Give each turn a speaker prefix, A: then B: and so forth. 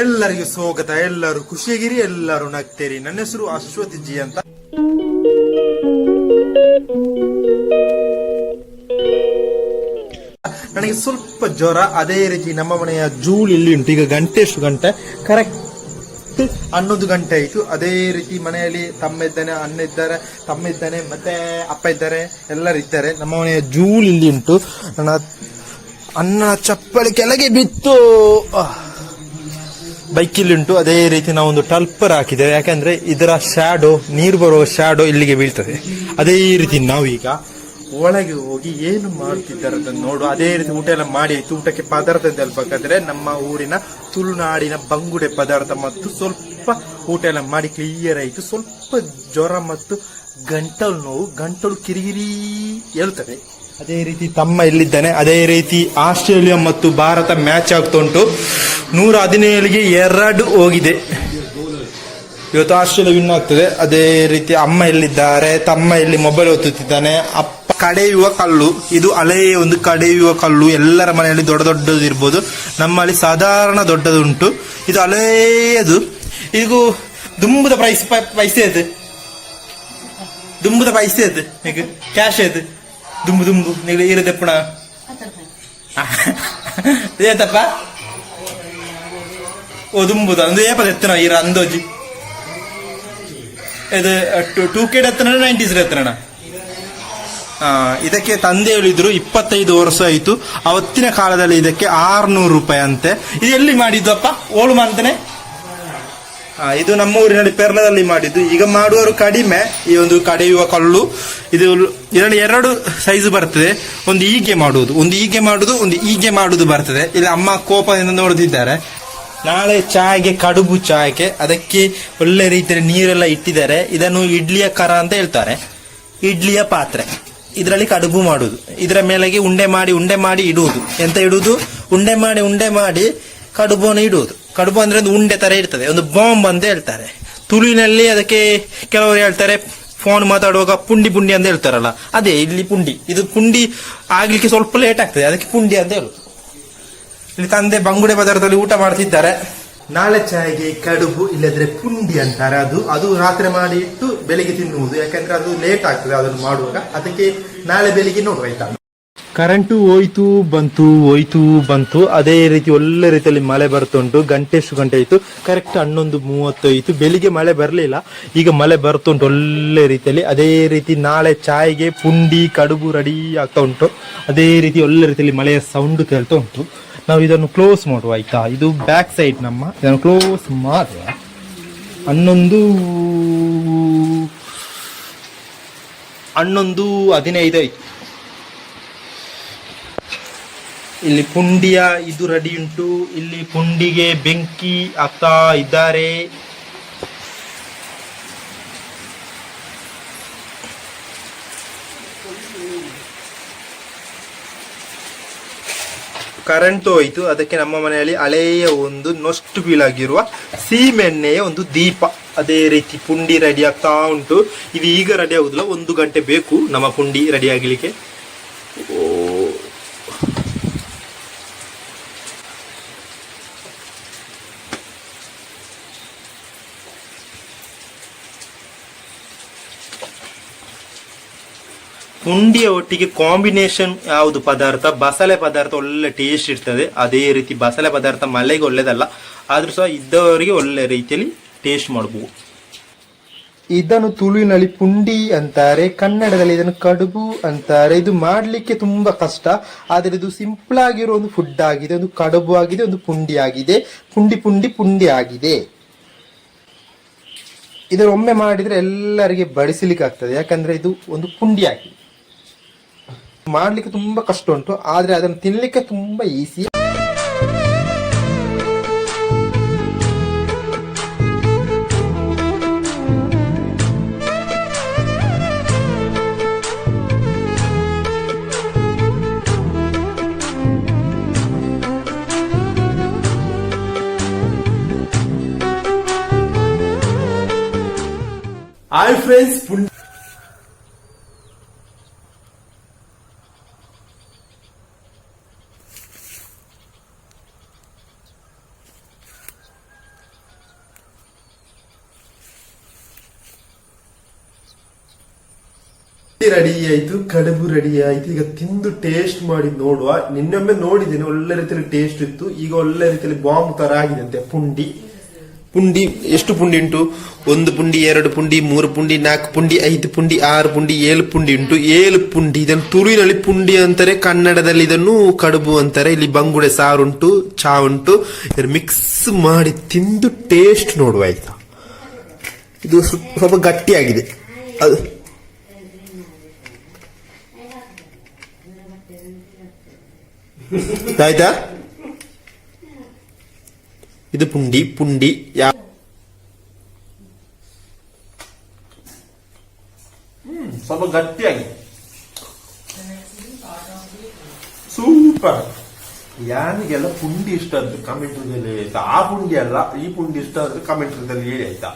A: ಎಲ್ಲರಿಗೂ ಸ್ವಾಗತ. ಎಲ್ಲರೂ ಖುಷಿಯಾಗಿರಿ, ಎಲ್ಲರೂ ನಗ್ತೀರಿ. ನನ್ನ ಹೆಸರು ಅಶ್ವತಿ ಜಿ ಅಂತ. ನನಗೆ ಸ್ವಲ್ಪ ಜ್ವರ, ಅದೇ ರೀತಿ ನಮ್ಮ ಮನೆಯ ಜೂಲ್ ಇಲ್ಲಿ ಉಂಟು. ಈಗ ಗಂಟೆ ಎಷ್ಟು ಗಂಟೆ? ಕರೆಕ್ಟ್ ಹನ್ನೊಂದು ಗಂಟೆ ಆಯ್ತು. ಅದೇ ರೀತಿ ಮನೆಯಲ್ಲಿ ತಮ್ಮ ಇದ್ದಾನೆ ಅಣ್ಣ ಇದ್ದಾರೆ ತಮ್ಮ ಇದ್ದಾನೆ ಮತ್ತೆ ಅಪ್ಪ ಇದ್ದಾರೆ, ಎಲ್ಲರೂ ಇದ್ದಾರೆ. ನಮ್ಮ ಮನೆಯ ಜೂಲ್ ಇಲ್ಲಿ ಉಂಟು. ನನ್ನ ಅನ್ನ ಚಪ್ಪಲಿ ಕೆಳಗೆ ಬಿತ್ತು. ಆಹ್. ಬೈಕ್ ಉಂಟು ಅದೇ ರೀತಿ ನಾವು ಒಂದು ಟಲ್ಪರ್ ಹಾಕಿದ್ದೇವೆ. ಯಾಕಂದ್ರೆ ಇದರ ಶ್ಯಾಡೋ ನೀರು ಬರುವ ಶ್ಯಾಡೋ ಇಲ್ಲಿಗೆ ಬೀಳ್ತದೆ. ಅದೇ ರೀತಿ ನಾವೀಗ ಒಳಗೆ ಹೋಗಿ ಏನು ಮಾಡ್ತಿದ್ದಾರೆ ಅದನ್ನು ನೋಡು. ಅದೇ ರೀತಿ ಊಟ ಎಲ್ಲ ಮಾಡಿ ಆಯ್ತು. ಊಟಕ್ಕೆ ಪದಾರ್ಥ ಹೇಳ್ಬೇಕಾದ್ರೆ ನಮ್ಮ ಊರಿನ ತುಳುನಾಡಿನ ಬಂಗುಡೆ ಪದಾರ್ಥ ಮತ್ತು ಸ್ವಲ್ಪ ಊಟ ಎಲ್ಲ ಮಾಡಿ ಕ್ಲಿಯರ್ ಆಯ್ತು. ಸ್ವಲ್ಪ ಜ್ವರ ಮತ್ತು ಗಂಟಲು ನೋವು, ಗಂಟಲು ಕಿರಿಗಿರಿ ಹೇಳ್ತದೆ. ಅದೇ ರೀತಿ ತಮ್ಮ ಇಲ್ಲಿದ್ದಾನೆ, ಅದೇ ರೀತಿ ಆಸ್ಟ್ರೇಲಿಯಾ ಮತ್ತು ಭಾರತ ಮ್ಯಾಚ್ ಆಗ್ತಾ ಉಂಟು ನೂರ ಹದಿನೇಳಿಗೆ ಎರಡು ಹೋಗಿದೆ. ಇವತ್ತು ಆಸ್ಟ್ರೇಲಿಯಾ ವಿನ್ ಆಗ್ತದೆ. ಅದೇ ರೀತಿ ಅಮ್ಮ ಎಲ್ಲಿದ್ದಾರೆ, ತಮ್ಮ ಇಲ್ಲಿ ಮೊಬೈಲ್ ಒತ್ತುತ್ತಿದ್ದಾನೆ ಅಪ್ಪ ಕಡೆಯುವ ಕಲ್ಲು, ಇದು ಹಳೆಯ ಒಂದು ಕಡೆಯುವ ಕಲ್ಲು. ಎಲ್ಲರ ಮನೆಯಲ್ಲಿ ದೊಡ್ಡ ದೊಡ್ಡದು ಇರ್ಬೋದು. ನಮ್ಮಲ್ಲಿ ಸಾಧಾರಣ ದೊಡ್ಡದುಂಟು. ಇದು ಹಳೆಯದು. ಇದು ದುಂಬುದ ಪ್ರೈಸ್ ಪೈಸೆ ಅದು ದುಂಬುದ ಪೈಸೆ ಅದು ಕ್ಯಾಶ್ ಅದು ದುಂಬು ದುಂಬು, ನೀವು ಇರದೆ ಏತಪ್ಪ ಓ ಅಂದ್ರೆ ಒಂದು ಏಪದ ಎತ್ತನ ಇರ ಅಂದೋಜಿ. ಇದು ಟೂ ಕೆಡ್ ಎತ್ತನ ನೈಂಟೀಸ್ ಎತ್ತನ ಇದಕ್ಕೆ ತಂದೆ ಹೇಳಿದ್ರು ಇಪ್ಪತ್ತೈದು ವರ್ಷ ಆಯಿತು. ಅವತ್ತಿನ ಕಾಲದಲ್ಲಿ ಇದಕ್ಕೆ ಆರ್ನೂರು ರೂಪಾಯಿ ಅಂತೆ. ಇದು ಎಲ್ಲಿ ಮಾಡಿದ್ದಪ್ಪ ಓಳು ಅಂತಾನೆ? ಇದು ನಮ್ಮ ಊರಿನಲ್ಲಿ ಪೆರ್ಲದಲ್ಲಿ ಮಾಡಿದ್ದು. ಈಗ ಮಾಡುವವರು ಕಡಿಮೆ. ಈ ಒಂದು ಕಡೆಯುವ ಕಲ್ಲು, ಇದು ಇದರಲ್ಲಿ ಎರಡು ಸೈಜ್ ಬರ್ತದೆ. ಒಂದು ಹೀಗೆ ಮಾಡುವುದು. ಒಂದು ಹೀಗೆ ಮಾಡುದು ಒಂದು ಹೀಗೆ ಮಾಡುದು ಬರ್ತದೆ. ಇಲ್ಲಿ ಅಮ್ಮ ಕೋಪದಿಂದ ನೋಡುತ್ತಿದ್ದಾರೆ. ನಾಳೆ ಚಾಯ್ಗೆ, ಕಡುಬು ಚಾಯ್ಗೆ, ಅದಕ್ಕೆ ಒಳ್ಳೆ ರೀತಿಯಲ್ಲಿ ನೀರೆಲ್ಲ ಇಟ್ಟಿದ್ದಾರೆ. ಇದನ್ನು ಇಡ್ಲಿಯ ಕರ ಅಂತ ಹೇಳ್ತಾರೆ. ಇಡ್ಲಿಯ ಪಾತ್ರೆ. ಇದರಲ್ಲಿ ಕಡುಬು ಮಾಡುದು ಇದರ ಮೇಲೆಗೆ ಉಂಡೆ ಮಾಡಿ ಉಂಡೆ ಮಾಡಿ ಇಡುವುದು. ಎಂತ ಇಡುವುದು? ಉಂಡೆ ಮಾಡಿ ಉಂಡೆ ಮಾಡಿ ಕಡುಬನ್ನು ಇಡುವುದು. ಕಡುಬು ಅಂದ್ರೆ ಒಂದು ಉಂಡೆ ತರ ಇರ್ತದೆ, ಒಂದು ಬಾಂಬ್ ಅಂತ ಹೇಳ್ತಾರೆ. ತುಳುವಿನಲ್ಲಿ ಅದಕ್ಕೆ ಕೆಲವರು ಹೇಳ್ತಾರೆ ಫೋನ್ ಮಾತಾಡುವಾಗ ಪುಂಡಿ ಪುಂಡಿ ಅಂತ ಹೇಳ್ತಾರಲ್ಲ, ಅದೇ ಇಲ್ಲಿ ಪುಂಡಿ. ಇದು ಪುಂಡಿ ಆಗ್ಲಿಕ್ಕೆ ಸ್ವಲ್ಪ ಲೇಟ್ ಆಗ್ತದೆ, ಅದಕ್ಕೆ ಪುಂಡಿ ಅಂತ ಹೇಳುದು. ಇಲ್ಲಿ ತಂದೆ ಬಂಗುಡೆ ಪದಾರ್ಥದಲ್ಲಿ ಊಟ ಮಾಡ್ತಿದ್ದಾರೆ. ನಾಳೆ ಚಾಯ್ಗೆ ಕಡುಬು ಇಲ್ಲದ್ರೆ ಪುಂಡಿ ಅಂತಾರೆ. ಅದು ಅದು ರಾತ್ರಿ ಮಾಡಿ ಇಟ್ಟು ಬೆಳಿಗ್ಗೆ ತಿನ್ನುವುದು. ಯಾಕಂದ್ರೆ ಅದು ಲೇಟ್ ಆಗ್ತದೆ, ಅದನ್ನು ಮಾಡುವಾಗ. ಅದಕ್ಕೆ ನಾಳೆ ಬೆಳಿಗ್ಗೆ ನೋಡುವ ಆಯ್ತಾ? ಕರೆಂಟು ಹೋಯ್ತು, ಬಂತು ಹೋಯ್ತು, ಬಂತು. ಅದೇ ರೀತಿ ಒಳ್ಳೆ ರೀತಿಯಲ್ಲಿ ಮಳೆ ಬರ್ತುಂಟು. ಗಂಟೆ ಎಷ್ಟು ಗಂಟೆ ಆಯಿತು? ಕರೆಕ್ಟ್ ಹನ್ನೊಂದು ಆಯ್ತು ಬೆಳಿಗ್ಗೆ ಮಳೆ ಬರಲಿಲ್ಲ. ಈಗ ಮಳೆ ಬರ್ತುಂಟು ಒಳ್ಳೆ ರೀತಿಯಲ್ಲಿ. ಅದೇ ರೀತಿ ನಾಳೆ ಚಾಯ್ಗೆ ಪುಂಡಿ, ಕಡುಬು ರೆಡಿ ಆಗ್ತಾ ಉಂಟು. ಅದೇ ರೀತಿ ಒಳ್ಳೆ ರೀತಿಯಲ್ಲಿ ಮಳೆಯ ಸೌಂಡ್ ಕೇಳ್ತಾ ಉಂಟು. ನಾವು ಇದನ್ನು ಕ್ಲೋಸ್ ಮಾಡುವ, ಆಯ್ತಾ? ಇದು ಬ್ಯಾಕ್ ಸೈಡ್ ನಮ್ಮ. ಇದನ್ನು ಕ್ಲೋಸ್ ಮಾಡುವ. ಹನ್ನೊಂದು ಹನ್ನೊಂದು ಹದಿನೈದು ಆಯ್ತು. ಇಲ್ಲಿ ಪುಂಡಿಯ ಇದು ರೆಡಿ ಉಂಟು. ಇಲ್ಲಿ ಪುಂಡಿಗೆ ಬೆಂಕಿ ಆಗ್ತಾ ಇದ್ದಾರೆ. ಕರೆಂಟ್ ಹೋಯ್ತು ಅದಕ್ಕೆ ನಮ್ಮ ಮನೆಯಲ್ಲಿ ಹಳೆಯ ಒಂದು ನೊಷ್ಟು ಬೀಳಾಗಿರುವ ಸೀಮೆಣ್ಣೆಯ ಒಂದು ದೀಪ. ಅದೇ ರೀತಿ ಪುಂಡಿ ರೆಡಿ ಆಗ್ತಾ ಉಂಟು. ಇದು ಈಗ ರೆಡಿ ಆಗುದಿಲ್ಲ ಒಂದು ಗಂಟೆ ಬೇಕು ನಮ್ಮ ಪುಂಡಿ ರೆಡಿ ಆಗಲಿಕ್ಕೆ. ಪುಂಡಿಯ ಒಟ್ಟಿಗೆ ಕಾಂಬಿನೇಷನ್ ಯಾವುದು ಪದಾರ್ಥ, ಬಸಳೆ ಪದಾರ್ಥ ಒಳ್ಳೆ ಟೇಸ್ಟ್ ಇರ್ತದೆ. ಅದೇ ರೀತಿ ಬಸಳೆ ಪದಾರ್ಥ ಮಳೆಗೆ ಒಳ್ಳೇದಲ್ಲ, ಆದ್ರೂ ಸಹ ಇದ್ದವರಿಗೆ ಒಳ್ಳೆ ರೀತಿಯಲ್ಲಿ ಟೇಸ್ಟ್ ಮಾಡಬಹುದು ಇದನ್ನು ತುಳುವಿನಲ್ಲಿ ಪುಂಡಿ ಅಂತಾರೆ, ಕನ್ನಡದಲ್ಲಿ ಇದನ್ನು ಕಡುಬು ಅಂತಾರೆ. ಇದು ಮಾಡಲಿಕ್ಕೆ ತುಂಬಾ ಕಷ್ಟ, ಆದರೆ ಇದು ಸಿಂಪಲ್ ಆಗಿರೋ ಒಂದು ಫುಡ್ ಆಗಿದೆ, ಒಂದು ಕಡುಬು ಆಗಿದೆ, ಒಂದು ಪುಂಡಿ ಆಗಿದೆ. ಪುಂಡಿ ಪುಂಡಿ ಪುಂಡಿ ಆಗಿದೆ. ಇದನ್ನು ಒಮ್ಮೆ ಮಾಡಿದ್ರೆ ಎಲ್ಲರಿಗೆ ಬಡಿಸಲಿಕ್ಕೆ ಆಗ್ತದೆ ಯಾಕಂದ್ರೆ ಇದು ಒಂದು ಪುಂಡಿ ಆಗಿದೆ. ಮಾಡ್ಲಿಕ್ಕೆ ತುಂಬಾ ಕಷ್ಟ ಉಂಟು ಆದ್ರೆ ಅದನ್ನು ತಿನ್ಲಿಕ್ಕೆ ತುಂಬಾ ಈಸಿ ಹಾಯ್ ಫ್ರೆಂಡ್ಸ್ ರೆಡಿ ಆಯ್ತು ಕಡುಬು ರೆಡಿ ಆಯ್ತು ಈಗ ತಿಂದು ಟೇಸ್ಟ್ ಮಾಡಿ ನೋಡುವ. ನಿನ್ನೊಮ್ಮೆ ನೋಡಿದ್ದೇನೆ, ಒಳ್ಳೆ ರೀತಿಯಲ್ಲಿ ಟೇಸ್ಟ್ ಇತ್ತು. ಈಗ ಒಳ್ಳೆ ರೀತಿಯಲ್ಲಿ ಬಾಂಬ್ ತರ ಆಗಿದೆ ಅಂತೆ ಪುಂಡಿ. ಪುಂಡಿ, ಎಷ್ಟು ಪುಂಡಿ ಉಂಟು? ಒಂದು ಪುಂಡಿ, ಎರಡು ಪುಂಡಿ, ಮೂರು ಪುಂಡಿ, ನಾಲ್ಕು ಪುಂಡಿ, ಐದು ಪುಂಡಿ, ಆರು ಪುಂಡಿ, ಏಳು ಪುಂಡಿ ಉಂಟು. ಏಳು ಪುಂಡಿ, ಇದನ್ನು ತುಳುವಿನಲ್ಲಿ ಪುಂಡಿ ಅಂತಾರೆ, ಕನ್ನಡದಲ್ಲಿ ಇದನ್ನು ಕಡುಬು ಅಂತಾರೆ. ಇಲ್ಲಿ ಬಂಗುಡೆ ಸಾರು ಉಂಟು, ಚಾ ಉಂಟು. ಇದನ್ನು ಮಿಕ್ಸ್ ಮಾಡಿ ತಿಂದು ಟೇಸ್ಟ್ ನೋಡುವ, ಆಯ್ತಾ? ಇದು ಸ್ವ- ಸ್ವಲ್ಪ ಗಟ್ಟಿಯಾಗಿದೆ. ಅದು ಆಯ್ತಾ ಇದು ಪುಂಡಿ ಪುಂಡಿ ಯಾ ಸ್ವಲ್ಪ ಗಟ್ಟಿಯಾಗಿ ಸೂಪರ್ ಯಾರಿಗೆಲ್ಲ ಪುಂಡಿ ಇಷ್ಟ ಅಂತ ಕಮೆಂಟ್ ಆ ಪುಂಡಿ ಅಲ್ಲ ಈ ಪುಂಡಿ ಇಷ್ಟ ಅಂದ್ರೆ ಕಮೆಂಟ್ ಹೇಳಿ ಆಯ್ತಾ